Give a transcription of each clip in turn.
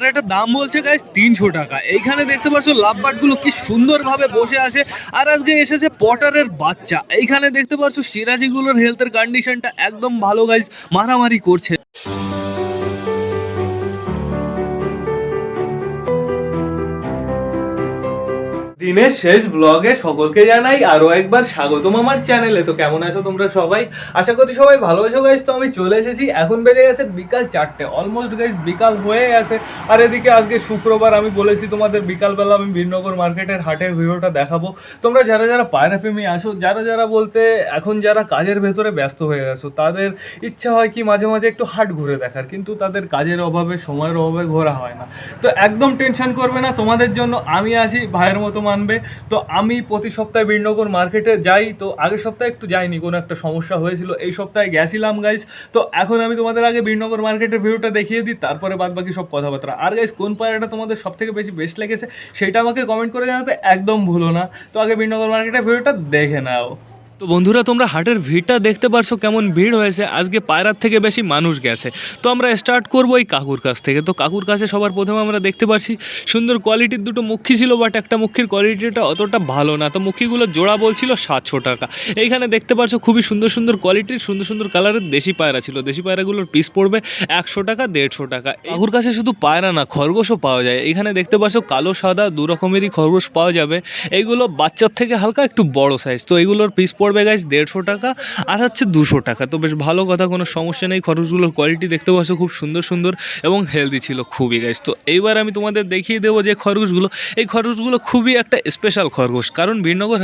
পায়রাটার দাম বলছে গাইস তিনশো টাকা। এইখানে দেখতে পাচ্ছ লাভবাটগুলো কি সুন্দরভাবে বসে আছে। আর আজকে এসেছে পটারের বাচ্চা। এইখানে দেখতে পাচ্ছ সিরাজিগুলোর হেলথের কন্ডিশনটা একদম ভালো গাইস মারামারি করছে। দিনের শেষ ব্লগে সকলকে জানাই আরও একবার স্বাগতম আমার চ্যানেলে তো কেমন আছো তোমরা সবাই? আশা করি সবাই ভালো আছো গাইজ তো আমি চলে এসেছি। এখন বেজে গেছে বিকাল চারটে। অলমোস্ট গাইজ বিকাল হয়ে গেছে। আর এদিকে আজকে শুক্রবার আমি বলেছি তোমাদের, বিকালবেলা আমি বীরনগর মার্কেটের হাটের ভিডিওটা দেখাবো। তোমরা যারা যারা পায়রা প্রেমী আসো যারা যারা বলতে এখন যারা কাজের ভেতরে ব্যস্ত হয়ে গেছো তাদের ইচ্ছা হয় কি মাঝে মাঝে একটু হাট ঘুরে দেখার। কিন্তু তাদের কাজের অভাবে, সময়ের অভাবে ঘোরা হয় না। তো একদম টেনশন করবে না। তোমাদের জন্য আমি আসি ভাইয়ের মতো মানবে তো আমি প্রতি সপ্তাহে বীরনগর মার্কেটে যাই। তো আগের সপ্তাহে একটু যাইনি, কোনো একটা সমস্যা হয়েছিল। এই সপ্তাহে গেছিলাম গাইস তো এখন আমি তোমাদের আগে বীরনগর মার্কেটের ভিউটা দেখিয়ে দিই, তারপরে বাদ বাকি সব কথাবার্তা। আর গাইস কোন পায়রাটা তোমাদের সব থেকে বেশি বেস্ট লেগেছে, সেটা আমাকে কমেন্ট করে জানাতে একদম ভুলো না। তো আগে বীরনগর মার্কেটের ভিউটা দেখে নাও। তো বন্ধুরা, তোমরা হাটের ভিড়টা দেখতে পারছ কেমন ভিড় হয়েছে। আজকে পায়রার থেকে বেশি মানুষ গেছে। তো আমরা স্টার্ট করব এই কাকুর কাছ থেকে। তো কাকুর কাছে সবার প্রথমে আমরা দেখতে পাচ্ছি সুন্দর কোয়ালিটির দুটো মুখী ছিল বাট একটা মুখির কোয়ালিটিটা অতটা ভালো না। তো মুখিগুলো জোড়া বলছিল সাতশো টাকা। এইখানে দেখতে পাচ্ছ খুবই সুন্দর সুন্দর কোয়ালিটির সুন্দর সুন্দর কালারের দেশি পায়রা ছিল। দেশি পায়রাগুলোর পিস পড়বে একশো টাকা, দেড়শো টাকা। কাকুর কাছে শুধু পায়রা না, খরগোশও পাওয়া যায়। এখানে দেখতে পাচ্ছ কালো, সাদা, দু রকমেরই খরগোশ পাওয়া যাবে। এইগুলো বাচ্চার থেকে হালকা একটু বড় সাইজ তো এইগুলোর পিস পড়বে গাইজ দেড়শো টাকা আর হচ্ছে দুশো টাকা। তো বেশ ভালো কথা, কোনো সমস্যা নেই। খরচগুলোর কোয়ালিটি দেখতে পাচ্ছ, খুব সুন্দর সুন্দর এবং হেলদি ছিল খুবই গাইজ তো এইবার আমি তোমাদের দেখিয়ে দেবো যে খরগোশগুলো, এই খরগোশগুলো খুবই একটা স্পেশাল খরগোশ। কারণ বীরনগর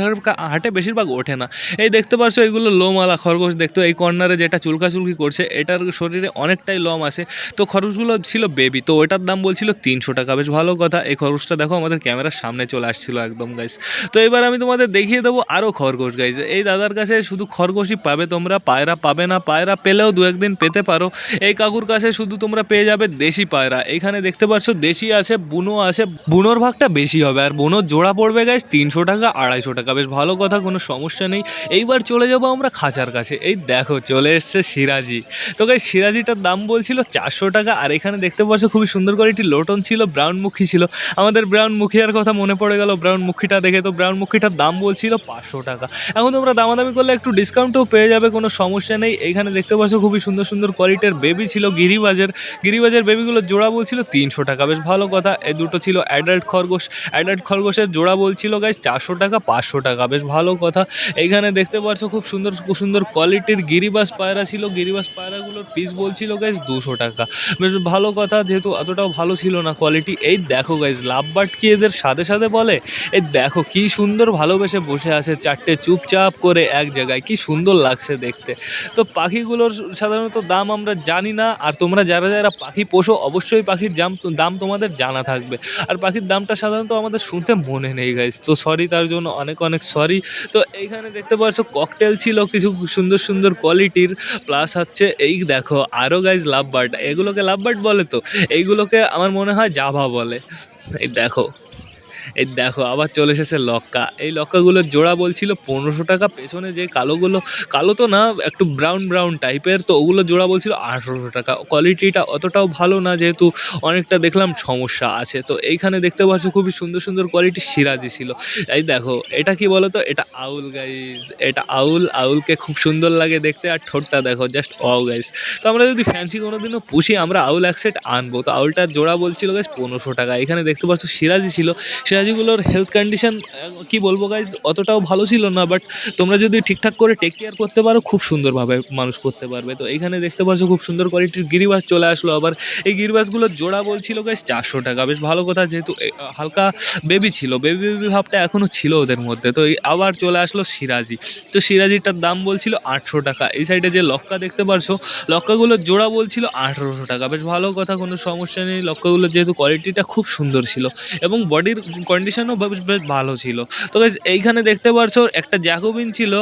হাটে বেশিরভাগ ওঠে না। এই দেখতে পাচ্ছ এইগুলো লোমালা খরগোশ দেখতে, এই কর্নারে যেটা চুলকাচুলকি করছে, এটার শরীরে অনেকটাই লম আছে। তো খরগোশগুলো ছিল বেবি তো ওটার দাম বলছিল তিনশো টাকা। বেশ ভালো কথা, এই খরগোশটা দেখো আমাদের ক্যামেরার সামনে চলে আসছিল একদম গাইজ তো এবার আমি তোমাদের দেখিয়ে দেবো আরও খরগোশ গাইজ এই দাদার কাছে শুধু খরগোশই পাবে তোমরা, পায়রা পাবে না, পায়রা পেলেও দু একদিন পেতে পারো। এই কাকুর কাছে শুধু তোমরা পেয়ে যাবে দেশি পায়রা। এখানে দেখতে পাচ্ছ দেশি আছে, বুনো আছে, বুনোর ভাগটা বেশি হবে। আর বুনোর জোড়া পড়বে গাইজ তিনশো টাকা, আড়াইশো টাকা। বেশ ভালো কথা, কোনো সমস্যা নেই। এইবার চলে যাব আমরা খাঁচার কাছে। এই দেখো চলে এসছে সিরাজি তো গাই সিরাজিটার দাম বলছিল চারশো টাকা। আর এখানে দেখতে পাচ্ছ খুবই সুন্দর করে একটি লোটন ছিল ব্রাউন মুখী ছিল। আমাদের ব্রাউন মুখিয়ার কথা মনে পড়ে গেল। ব্রাউন মুখিটা দেখে তো ব্রাউন মুখিটার দাম বলছিল পাঁচশো টাকা। এখন তোমরা দামাদামি করলে একটু ডিসকাউন্টও পেয়ে যাবে, কোনো সমস্যা নেই। এখানে দেখতে পাচ্ছ খুবই সুন্দর সুন্দর কোয়ালিটির বেবি ছিল, গিরিবাজের। গিরিবাজের বেবিগুলোর জোড়া বলছিল তিনশো টাকা। বেশ ভালো কথা, এই দুটো ছিল অ্যাডাল্ট খরগোশ। অ্যাডাল্ট খরগোশের জোড়া বলছিল গাইজ চারশো টাকা, পাঁচশো টাকা। বেশ ভালো কথা। এইখানে দেখতে পাচ্ছ খুব সুন্দর সুন্দর কোয়ালিটির গিরিবাস পায়রা ছিল। গিরিবাস পায়রাগুলোর পিস বলছিল গাইজ দুশো টাকা। বেশ ভালো কথা, যেহেতু অতটাও ভালো ছিল না কোয়ালিটি এই দেখো গাইজ লাভবাট কি এদের সাথে সাথে বলে? এই দেখো কি সুন্দর ভালোবেসে বসে আছে, চারটে চুপচাপ করে এক জায়গায়। কি সুন্দর লাগছে দেখতে। তো পাখিগুলোর সাধারণত দাম আমরা জানি না, আর তোমরা যারা যারা পাখি পোষো, অবশ্যই পাখির দাম দাম তোমাদের জানা থাকবে। আর পাখির দামটা সাধারণত আমাদের শুনতে মনে নেই গাইজ তো সরি তার জন্য অনেক অনেক সরি তো এইখানে দেখতে পাচ্ছ ককটেল ছিল কিছু সুন্দর সুন্দর কোয়ালিটির প্লাস হচ্ছে এই দেখো আরও গাইজ লাভ বার্ড এগুলোকে লাভ বার্ড বলে তো? এইগুলোকে আমার মনে হয় জাভা বলে। এই দেখো। এই দেখো, আবার চলে এসেছে লক্কা। এই লক্কাগুলোর জোড়া বলছিল পনেরোশো টাকা, পেছনে যে কালোগুলো, কালো তো না, একটু ব্রাউন ব্রাউন টাইপের তো ওগুলো জোড়া বলছিল আঠেরোশো টাকা। কোয়ালিটিটা অতটাও ভালো না, যেহেতু অনেকটা দেখলাম সমস্যা আছে। তো এইখানে দেখতে পাচ্ছ, খুবই সুন্দর সুন্দর কোয়ালিটি সিরাজি ছিল। এই দেখো, এটা কি বলো তো এটা আউল গাইজ এটা আউল, আউলকে খুব সুন্দর লাগে দেখতে, আর ঠোঁটটা দেখো জাস্ট অ গাইজ তো আমরা যদি ফ্যান্সি কোনো দিনও পুষি, আমরা আউল এক সেট আনব। তো আউলটার জোড়া বলছিল গাইজ পনেরোশো টাকা। এখানে দেখতে পাচ্ছ, সিরাজি ছিল। সিরাজিগুলোর হেলথ কন্ডিশন কি বলব গাইজ অতটাও ভালো ছিল না বাট তোমরা যদি ঠিকঠাক করে টেক কেয়ার করতে পারো, খুব সুন্দরভাবে মানুষ করতে পারবে। তো এখানে দেখতে পাচ্ছ খুব সুন্দর কোয়ালিটির গিরিবাস চলে আসলো আবার। এই গিরিবাসগুলোর জোড়া বলছিল গাইজ চারশো টাকা। বেশ ভালো কথা, যেহেতু হালকা বেবি ছিল। বেবি বেবি ভাবটা এখনও ছিল ওদের মধ্যে। তো আবার চলে আসলো সিরাজি তো সিরাজিটার দাম বলছিল আটশো টাকা। এই সাইডে যে লক্কা দেখতে পারছ, লক্কাগুলোর জোড়া বলছিল আঠেরোশো টাকা। বেশ ভালো কথা, কোনো সমস্যা নেই। লক্কাগুলোর যেহেতু কোয়ালিটিটা খুব সুন্দর ছিল। এবং বডির কন্ডিশনও বেশ বেশ ভালো ছিল। তো এইখানে দেখতে পারছ, একটা জ্যাকোবিন ছিল।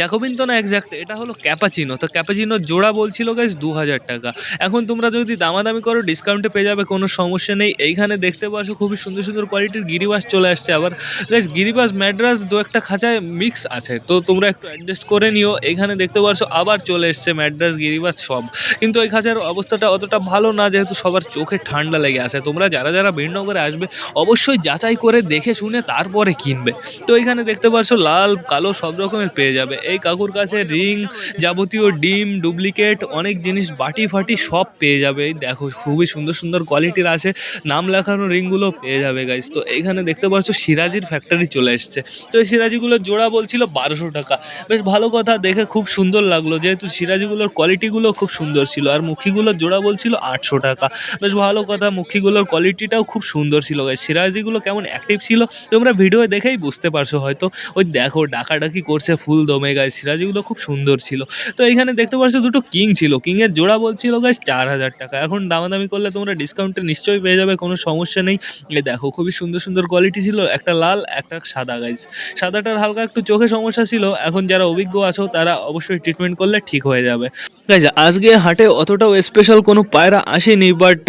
জ্যাকোবিন তো না এক্স্যাক্ট এটা হলো ক্যাপাচিনো তো ক্যাপাচিনোর জোড়া বলছিল গাইজ দু হাজার টাকা। এখন তোমরা যদি দামাদামি করো ডিসকাউন্টে পেয়ে যাবে, কোনো সমস্যা নেই। এইখানে দেখতে পাচ্ছ খুবই সুন্দর সুন্দর কোয়ালিটির গিরিবাস চলে আসছে। আবার গাইজ গিরিবাস, ম্যাড্রাস দু একটা খাঁচায় মিক্স আছে। তো তোমরা একটু অ্যাডজাস্ট করে নিও। এইখানে দেখতে পাচ্ছ আবার চলে এসছে ম্যাড্রাস, গিরিবাস সব। কিন্তু এই খাঁচার অবস্থাটা অতটা ভালো না, যেহেতু সবার চোখে ঠান্ডা লেগে আছে। তোমরা যারা যারা বীরনগরে আসবে, অবশ্যই যাচাই করে দেখে শুনে তারপরে কিনবে। তো এখানে দেখতে পাচ্ছ, লাল, কালো সব রকমের পেয়ে যাবে। এই কাকুর কাছে রিং যাবতীয় ডিম, ডুপ্লিকেট, অনেক জিনিস, বাটি ফাটি সব পেয়ে যাবে। এই দেখো, খুবই সুন্দর সুন্দর কোয়ালিটির আছে। নাম লেখানো রিংগুলো পেয়ে যাবে গাইজ তো এখানে দেখতে পাচ্ছ, সিরাজির ফ্যাক্টরি চলে এসছে। তো এই সিরাজিগুলোর জোড়া বলছিল বারোশো টাকা। বেশ ভালো কথা, দেখে খুব সুন্দর লাগল। যেহেতু সিরাজিগুলোর কোয়ালিটিগুলো খুব সুন্দর ছিল, আর মুখিগুলোর জোড়া বলছিল আটশো টাকা। বেশ ভালো কথা, মুখিগুলোর কোয়ালিটিটাও খুব সুন্দর ছিল গাইজ সিরাজিগুলো কেমন অ্যাক্টিভ ছিল। তোমরা ভিডিও দেখেই বুঝতে পারছ হয়তো। ওই দেখো, ডাকাডাকি করছে ফুল দমে গাইজ সিরাজিগুলো খুব সুন্দর ছিল। তো এইখানে দেখতে পাচ্ছ দুটো কিং ছিল। কিংয়ের জোড়া বলছিল গাইজ চার হাজার টাকা। এখন দামাদামি করলে তোমরা ডিসকাউন্টে নিশ্চয়ই পেয়ে যাবে, কোনো সমস্যা নেই। এ দেখো, খুবই সুন্দর সুন্দর কোয়ালিটি ছিল। একটা লাল, একটা সাদা গাইজ সাদাটার হালকা একটু চোখে সমস্যা ছিল। এখন যারা অভিজ্ঞ আছো, তারা অবশ্যই ট্রিটমেন্ট করলে ঠিক হয়ে যাবে। গাইজ আজকে হাটে অতটাও স্পেশাল কোনো পায়রা আসেনি বাট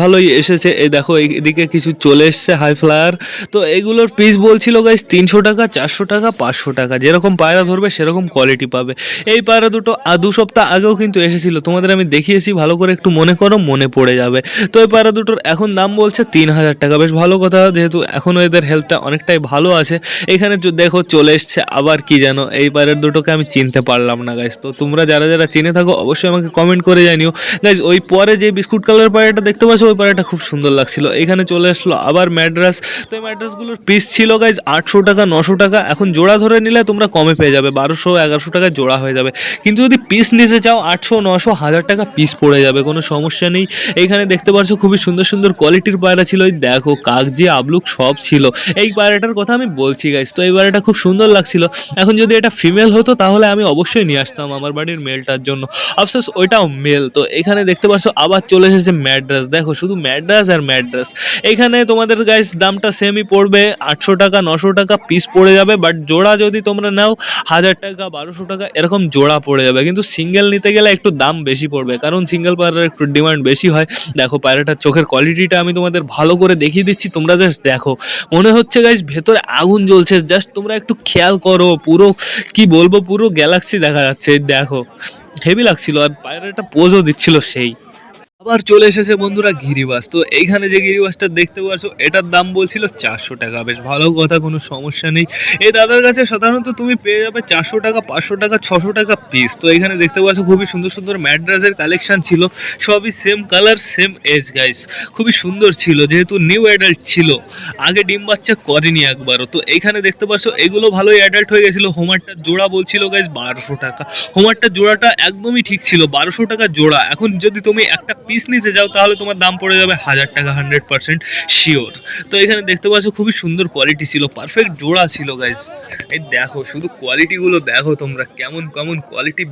ভালোই এসেছে। এই দেখো এদিকে কিছু চলে এসছে হাই ফ্লায়ার তো এগুলোর পিস বলছিল গাইজ তিনশো টাকা, চারশো টাকা, পাঁচশো টাকা। যেরকম পায়রা ধরবে, সেরকম কোয়ালিটি পাবে। এই পায়রা দুটো দু সপ্তাহ আগেও কিন্তু এসেছিল। তোমাদের আমি দেখিয়েছি, ভালো করে একটু মনে করো, মনে পড়ে যাবে। তো এই পায়রা দুটোর এখন দাম বলছে তিন হাজার টাকা। বেশ ভালো কথা, যেহেতু এখনও এদের হেলথটা অনেকটাই ভালো আছে। এখানে দেখো, চলে এসছে আবার কি জানো এই পায়রার দুটোকে আমি চিনতে পারলাম না গাইজ তো তোমরা যারা যারা চিনে থাকো অবশ্যই আমাকে কমেন্ট করে জানিও। গাইজ ওই পরে যে বিস্কুট কালার পায়রাটা দেখতে পাচ্ছ, ওই পায়রাটা খুব সুন্দর লাগছিল। এখানে চলে আসলো আবার ম্যাড্রাস। তো এই ম্যাড্রাসগুলোর পিস ছিল গাইজ আটশো টাকা, নশো টাকা। এখন জোড়া ধরে নিলে তোমরা কমে পেয়ে যাবে, বারোশো, এগারোশো টাকা জোড়া হয়ে যাবে। কিন্তু যদি পিস নিতে চাও, আটশো, নশো, হাজার টাকা পিস পড়ে যাবে, কোনো সমস্যা নেই। এইখানে দেখতে পাচ্ছ, খুবই সুন্দর সুন্দর কোয়ালিটির পায়রা ছিল। ওই দেখো, কাগজি, আবলুক সব ছিল। এই পায়রাটার কথা আমি বলছি গাইজ তো এই পায়রাটা খুব সুন্দর লাগছিল। এখন যদি এটা ফিমেল হতো, তাহলে আমি অবশ্যই নিয়ে আসতাম আমার বাড়ির মেলটার জন্য। আফসোস, ওইটাও মেল। তো এখানে দেখতে পাচ্ছ, আবার চলে এসেছে ম্যাড্রাস। দেখো, শুধু ম্যাড্রাস আর ম্যাড্রাস। এখানে তোমাদের গাইস দামটা সেমই পড়বে। আটশো টাকা, নশো টাকা পিস পড়ে যাবে বাট জোড়া যদি তোমরা নাও, হাজার টাকা, বারোশো টাকা, এরকম জোড়া পড়ে যাবে। কিন্তু সিঙ্গেল নিতে গেলে একটু দাম বেশি পড়বে, কারণ সিঙ্গেল পায়রার একটু ডিমান্ড বেশি হয়। দেখো, পায়রাটার চোখের কোয়ালিটিটা আমি তোমাদের ভালো করে দেখিয়ে দিচ্ছি, তোমরা জাস্ট দেখো। মনে হচ্ছে গাইস ভেতরে আগুন জ্বলছে জাস্ট তোমরা একটু খেয়াল করো, পুরো, কি বলব, পুরো গ্যালাক্সি দেখা যাচ্ছে, দেখো। হেভি লাগছিল আর একটা পোজও দিচ্ছিল সেই। আবার চলে এসেছে বন্ধুরা গিরিবাস। তো এইখানে যে গিরিবাসটা দেখতে পাচ্ছ এটার দাম বলছিল চারশো টাকা। বেশ ভালো কথা, কোনো সমস্যা নেই। এই দাদার কাছে সাধারণত তুমি পেয়ে যাবে চারশো টাকা, পাঁচশো টাকা, ছশো টাকা পিস তো এখানে দেখতে পাচ্ছ, খুবই সুন্দর সুন্দর ম্যাড্রাসের কালেকশন ছিল। সবই same colour same age guys খুবই সুন্দর ছিল, যেহেতু নিউ অ্যাডাল্ট ছিল। আগে ডিম বাচ্চা করেনি একবারও। তো এইখানে দেখতে পাচ্ছ, এগুলো ভালোই অ্যাডাল্ট হয়ে গেছিল। হোমারটার জোড়া বলছিল গাইস বারোশো টাকা। হোমারটার জোড়াটা একদমই ঠিক ছিল, বারোশো টাকা জোড়া। এখন যদি তুমি একটা পিস নিতে যাও, তাহলে তোমার দাম পড়ে যাবে হাজার টাকা হান্ড্রেড পার্সেন্ট শিওর তো এখানে দেখতে পাচ্ছ, খুবই সুন্দর কোয়ালিটি ছিল পারফেক্ট জোড়া ছিল গাইজ এই দেখো, শুধু কোয়ালিটিগুলো দেখো তোমরা, কেমন কেমন কোয়ালিটি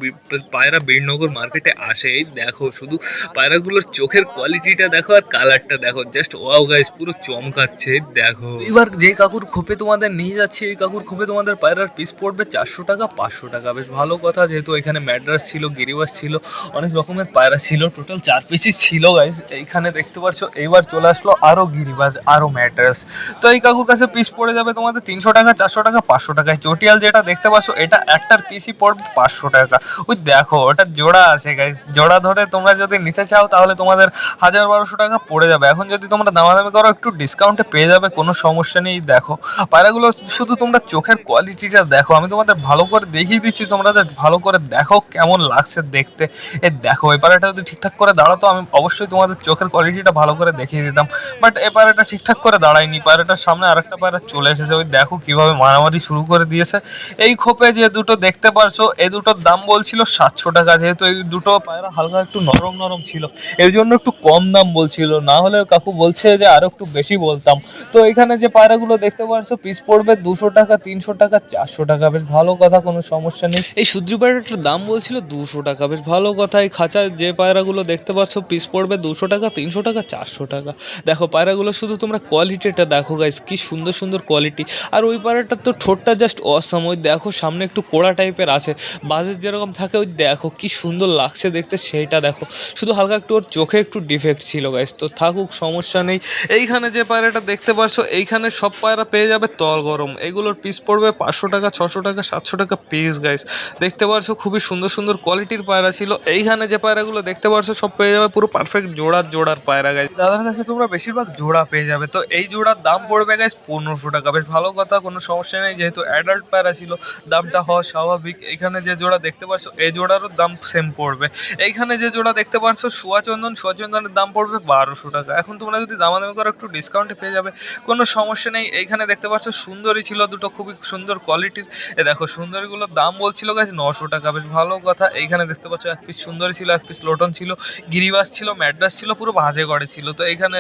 পায়রা বীরনগর মার্কেটে আসে। এই দেখো, শুধু পায়রাগুলোর চোখের কোয়ালিটিটা দেখো আর কালারটা দেখো। জাস্ট ওয়াও গাইজ পুরো চমকাচ্ছে দেখো। এবার যে কাকুর খোপে তোমাদের নিয়ে যাচ্ছি এই কাকুর খোপে তোমাদের পায়রার পিস পড়বে চারশো টাকা, পাঁচশো টাকা। বেশ ভালো কথা, যেহেতু এখানে ম্যাড্রাস ছিল, গিরিবাস ছিল, অনেক রকমের পায়রা ছিল টোটাল চার পিসই ছিল গাইজ এইখানে দেখতে পাচ্ছ, এইবার চলে আসলো আরও গিরিবাজ, আরও ম্যাড্রাস তো এই কাকুর কাছে পিস পড়ে যাবে তোমাদের তিনশো টাকা, চারশো টাকা, পাঁচশো টাকায় চটিয়াল যেটা দেখতে পাচ্ছ, এটা একটার পিসই পড়বে পাঁচশো টাকা। ওই দেখো, ওটা জোড়া আছে গাইজ জোড়া ধরে তোমরা যদি নিতে চাও, তাহলে তোমাদের হাজার বারোশো টাকা পড়ে যাবে। এখন যদি তোমরা দামাদামি করো, একটু ডিসকাউন্টে পেয়ে যাবে, কোনো সমস্যা নেই, দেখো। পায়রাগুলো শুধু তোমরা চোখের কোয়ালিটিটা দেখো। আমি তোমাদের ভালো করে দেখিয়ে দিচ্ছি, তোমরা ভালো করে দেখো কেমন লাগছে দেখতে। এ দেখো, এই পায়রাটা যদি ঠিকঠাক করে দাঁড়াতো আমি অবশ্যই তোমাদের চোখের কোয়ালিটিটা ভালো করে দেখিয়ে দিতাম। বাট এই পায়রাটা ঠিকঠাক করে দাঁড়ায়নি পায়রাটার সামনে আরেকটা পায়রা চলে এসেছে, ওই দেখো কীভাবে মারামারি শুরু করে দিয়েছে। এই খোপে যে দুটো দেখতে পারছ, এই দুটোর দাম বলছিল সাতশো টাকা, যেহেতু এই দুটো পায়রা হালকা একটু নরম নরম ছিল, এর জন্য একটু কম দাম বলছিল। না হলে কাকু বলছে যে আরও একটু বেশি বলতাম। তো এখানে যে পায়রাগুলো দেখতে পারছ পিস পড়বে দুশো টাকা, তিনশো টাকা, চারশো টাকা, বেশ ভালো কথা, কোনো সমস্যা নেই। এই সুদ্রি পায়রাটার দাম বলছিল দুশো টাকা, বেশ ভালো কথা, এই খাঁচায় যে পায়রাগুলো দেখতে পাচ্ছ পিস পড়বে দুশো টাকা, তিনশো টাকা, চারশো টাকা। দেখো, পায়রাগুলো শুধু তোমরা কোয়ালিটিটা দেখো গাইস কি সুন্দর সুন্দর কোয়ালিটি আর ওই পায়রাটার তো ঠোঁটটা জাস্ট অসম ওই দেখো, সামনে একটু কোড়া টাইপের আছে। বাজের যেরকম থাকে, ওই দেখো, কি সুন্দর লাগছে দেখতে, সেইটা দেখো। শুধু হালকা একটু ওর চোখে একটু ডিফেক্ট ছিল গাইস তো থাকুক, সমস্যা নেই। এইখানে যে পায়রাটা দেখতে পারছ, এইখানে সব পায়রা পেয়ে যাবে তল গরম। এগুলোর পিস পড়বে পাঁচশো টাকা, ছশো টাকা, সাতশো টাকা পিস গাইস দেখতে পারছ, খুবই সুন্দর সুন্দর কোয়ালিটির পায়রা ছিল। এইখানে যে পায়রাগুলো দেখতে পারছ, সব পেয়ে যাবে পুরো পারফেক্ট জোড়ার জোড়ার পায়রা গাইস দাদার কাছে তোমরা বেশিরভাগ জোড়া পেয়ে যাবে। তো এই জোড়ার দাম পড়বে গাইস পনেরোশো টাকা। বেশ ভালো কথা, কোনো সমস্যা নেই। যেহেতু অ্যাডাল্ট পায়রা ছিল, দামটা হওয়া স্বাভাবিক। এইখানে যে জোড়া দেখতে পারছ, এই জোড়ারও দাম সেম পড়বে। এইখানে যে জোড়া দেখতে পারছ, সুয়াচন্দন, সুয়াচন্দনের দাম পড়বে বারোশো টাকা। এখন তোমরা যদি দামাদামি করো, একটু ডিসকাউন্টে পেয়ে যাবে। কোনো সমস্যা নেই। এইখানে দেখতে পাচ্ছ সুন্দরী ছিল দুটো, খুবই সুন্দর কোয়ালিটির এ দেখো, সুন্দরীগুলোর দাম বলছিল গাছ নশো টাকা। বেশ ভালো কথা। এইখানে দেখতে পাচ্ছ, এক পিস সুন্দরী ছিল, এক পিস লোটন ছিল। গিরিবাস ছিল ম্যাড্রাস ছিল, পুরো ভাজে গড়ে ছিল। তো এখানে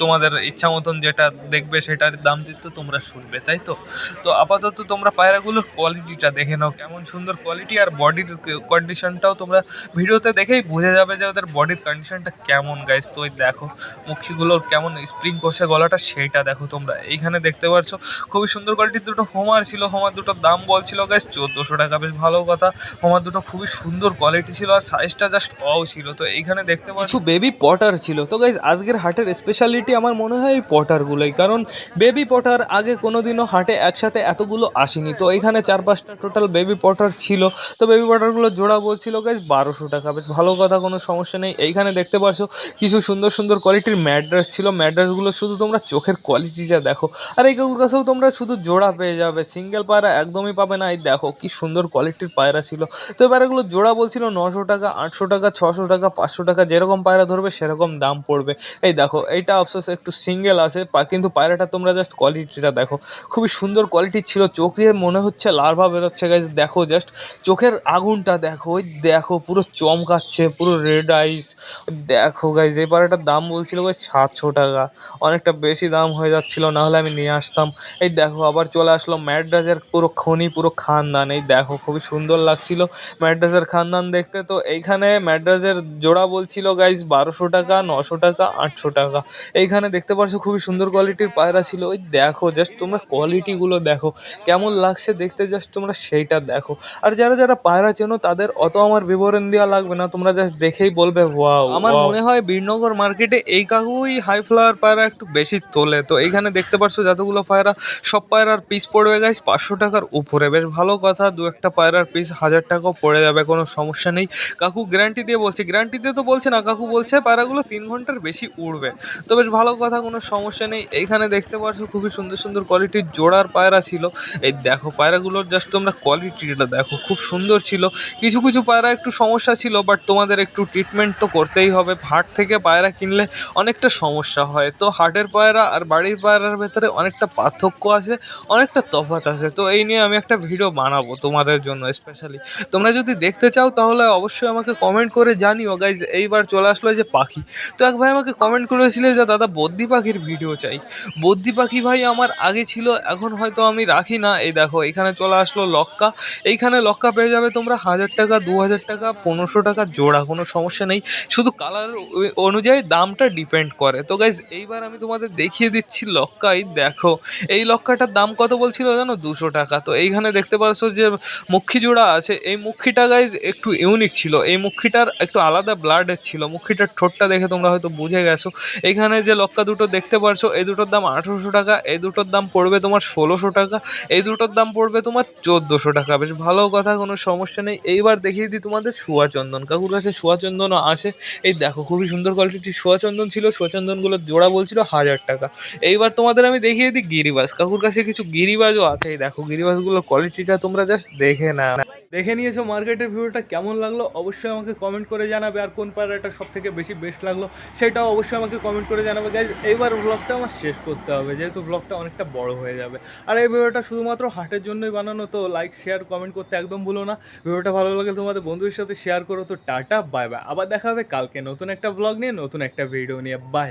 তোমাদের ইচ্ছা মতন যেটা দেখবে সেটার দাম দিতে তোমরা শুনবে, তাই তো? তো আপাতত তোমরা পায়রাগুলোর কোয়ালিটিটা দেখে নাও। কেমন সুন্দর কোয়ালিটি আর বডির কন্ডিশনটাও তোমরা ভিডিওতে দেখেই বুঝে যাবে যে ওদের বডির কন্ডিশনটা কেমন গাইস তো ওই দেখো, মুখিগুলোর কেমন স্প্রিং করছে গলাটা সেইটা দেখো তোমরা। এইখানে দেখতে পাচ্ছ খুবই সুন্দর কোয়ালিটির দুটো হোমার ছিল। হোমার দুটোর দাম বলছিল গাইস চোদ্দোশো টাকা, বেশ ভালো কথা। হোমার দুটো খুবই সুন্দর কোয়ালিটি ছিল আর সাইজটা জাস্ট অও ছিল। তো এইখানে দেখতে পাচ্ছ বেবি পটার ছিল। তো গাইস আজকের হাটের স্পেশালিটি আমার মনে হয় এই পটারগুলোই কারণ বেবি পটার আগে কোনোদিনও হাটে একসাথে এতগুলো আসেনি। তো এইখানে চার পাঁচটা টোটাল বেবি পটার ছিল। তো বেবি পটারগুলো জোড়া বলছিল গাইস বারোশো টাকা। বেশ ভালো কথা, কোনো সমস্যা নেই। এইখানে দেখতে পাচ্ছ কিছু সুন্দর সুন্দর কোয়ালিটির ম্যাড্রাস ছিল। ম্যাড্রাসগুলো শুধু তোমরা চোখের কোয়ালিটিটা দেখো। আর এই কাকুর কাছেও তোমরা শুধু জোড়া পেয়ে যাবে। সিঙ্গেল পায়রা একদমই পাবে না। এই দেখো, কি সুন্দর কোয়ালিটির পায়রা ছিল। তো এই পায়রাগুলো জোড়া বলছিল নশো টাকা, আটশো টাকা, ছশো টাকা, পাঁচশো টাকা, যেরকম পায়রা ধরবে, সেরকম দাম পড়বে। এই দেখো, এইটা অবশ্য একটু সিঙ্গেল আছে কিন্তু পায়রাটা তোমরা জাস্ট কোয়ালিটিটা দেখো। খুবই সুন্দর কোয়ালিটির ছিল, চোখে মনে হচ্ছে লার্ভা বেরোচ্ছে গাইজ দেখো জাস্ট চোখের আগুনটা দেখো, ওই দেখো, পুরো চমকাচ্ছে, পুরো রেড আইস দেখো গাইজ এই পায়রাটার দাম বলছিল গাইজ সাতশো টাকা। অনেকটা বেশি দাম হয়ে যাচ্ছিল, নাহলে আমি নিয়ে আসতাম। এই দেখো, আবার চলে আসলো ম্যাড্রাসের পুরো খনি, পুরো খানদান। এই দেখো, খুবই সুন্দর লাগছিল ম্যাড্রাসের খানদান দেখতে। তো এইখানে ম্যাড্রাসের জোড়া বলছিল গাইজ বারোশো টাকা নশো টাকা আটশো টাকা। এইখানে দেখতে পাচ্ছ খুবই সুন্দর কোয়ালিটির পায়রা ছিল। ওই দেখো জাস্ট তোমরা কোয়ালিটিগুলো দেখো। কেমন লাগছে দেখতে জাস্ট তোমরা সেইটা দেখো। আর যারা যারা পায়রা চেনো তাদের অত আমার বিবরণ দেওয়া লাগবে না। তোমরা জাস্ট দেখেই বলবে ওয়াও আমার মনে হয় বীরনগর মার্কেটে এই কাকুই হাই ফ্লাওয়ার পায়রা একটু বেশি তোলে। তো এইখানে দেখতে পাচ্ছ যতগুলো পায়রা সব পায়রার পিস পড়বে গাইস পাঁচশো টাকার উপরে। বেশ ভালো কথা দু একটা পায়রার পিস হাজার টাকাও পড়ে যাবে কোনো সমস্যা নেই। কাকু গ্যারান্টি দিয়ে বলছে গ্যারান্টি দিয়ে তো বলছে না কাকু বলছে পায়রাগুলো তিন ঘণ্টার বেশি উড়বে। তো বেশ ভালো কথা, কোনো সমস্যা নেই। এইখানে দেখতে পাচ্ছ খুবই সুন্দর সুন্দর কোয়ালিটির জোড়ার পায়রা ছিল। এই দেখো, পায়রাগুলোর জাস্ট তোমরা কোয়ালিটিটা দেখো, খুব সুন্দর ছিল। কিছু কিছু পায়রা একটু সমস্যা ছিল বাট তোমাদের একটু ট্রিটমেন্ট তো করতেই হবে। হাট থেকে পায়রা কিনলে অনেকটা সমস্যা হয়। তো হাটের পায়রা আর বাড়ির পায়রার ভেতরে অনেকটা পার্থক্য আছে, অনেকটা তফাৎ আছে। তো এই নিয়ে আমি একটা ভিডিও বানাবো তোমাদের জন্য স্পেশালি তোমরা যদি দেখতে চাও, তাহলে অবশ্যই আমাকে কমেন্ট করে জানিও। গাইজ এইবার চলে আসলো যে পাখি। তো এক ভাই আমাকে কমেন্ট করেছিল যে, দাদা বদ্যি পাখির ভিডিও চাই। বদ্যি পাখি ভাই আমার আগে ছিল, এখন হয়তো আমি রাখি না। এই দেখো, এখানে চলে আসলো লক্কা। এইখানে লক্কা পেয়ে যাবে তোমরা হাজার টাকা, দু হাজার টাকা, পনেরোশো টাকা জোড়া, কোনো সমস্যা নেই। শুধু কালার অনুযায়ী দামটা ডিপেন্ড করে। তো গাইজ এইবার আমি তোমাদের দেখিয়ে দিচ্ছি লক্কাই দেখো, এই লক্কাটার দাম কত বলছিল জানো? দুশো টাকা। তো এইখানে দেখতে পাচ্ছ যে মুখী জোড়া আছে। এই মুখীটা গাইজ একটু ইউনিক ছিল। এই মুখীটার একটু আলাদা ব্লাডের ছিল। মুখীটার ঠোঁটটা দেখে তোমরা হয়তো বুঝে গেছো। এখানে যে লক্কা দুটো দেখতে পারছ, এই দুটোর দাম আঠেরোশো টাকা, এই দুটোর দাম পড়বে তোমার ষোলোশো টাকা, এই দুটোর দাম পড়বে তোমার চোদ্দোশো টাকা। বেশ ভালো কথা, কোনো সমস্যা নেই। এইবার দেখিয়ে দিই তোমাদের সুয়াচন্দন। কাকুর কাছে সুয়াচন্দনও আছে এই দেখো, খুবই সুন্দর কোয়ালিটির সুয়াচন্দন ছিল। সুয়াচন্দনগুলোর জোড়া বলছিল হাজার টাকা। এইবার তোমাদের আমি দেখিয়ে দিই গিরিবাস। কাকুর কাছে কিছু গিরিবাজও আছে। এই দেখো, গিরিবাসগুলোর কোয়ালিটিটা তোমরা জাস্ট দেখে না দেখে নিয়েছো মার্কেটের ভিউটা কেমন লাগল? অবশ্যই আমাকে কমেন্ট করে জানাবে। আর কোন পায়রাটা সব থেকে বেশি বেস্ট লাগল, সেটাও অবশ্যই আমাকে কমেন্ট করে জানাবে গাইজ এইবার ব্লগটা আমার শেষ করতে হবে, যেহেতু ব্লগটা অনেকটা বড় হয়ে যাবে। আর এই ভিডিওটা শুধুমাত্র হাটের জন্যই বানানো, তো লাইক শেয়ার কমেন্ট করতে একদম ভুলো না। ভিডিওটা ভালো লাগলে তোমাদের বন্ধুদের সাথে শেয়ার করো, তো টাটা বাই বাই আবার দেখা হবে কালকে নতুন একটা ব্লগ নিয়ে, নতুন একটা ভিডিও নিয়ে। বাই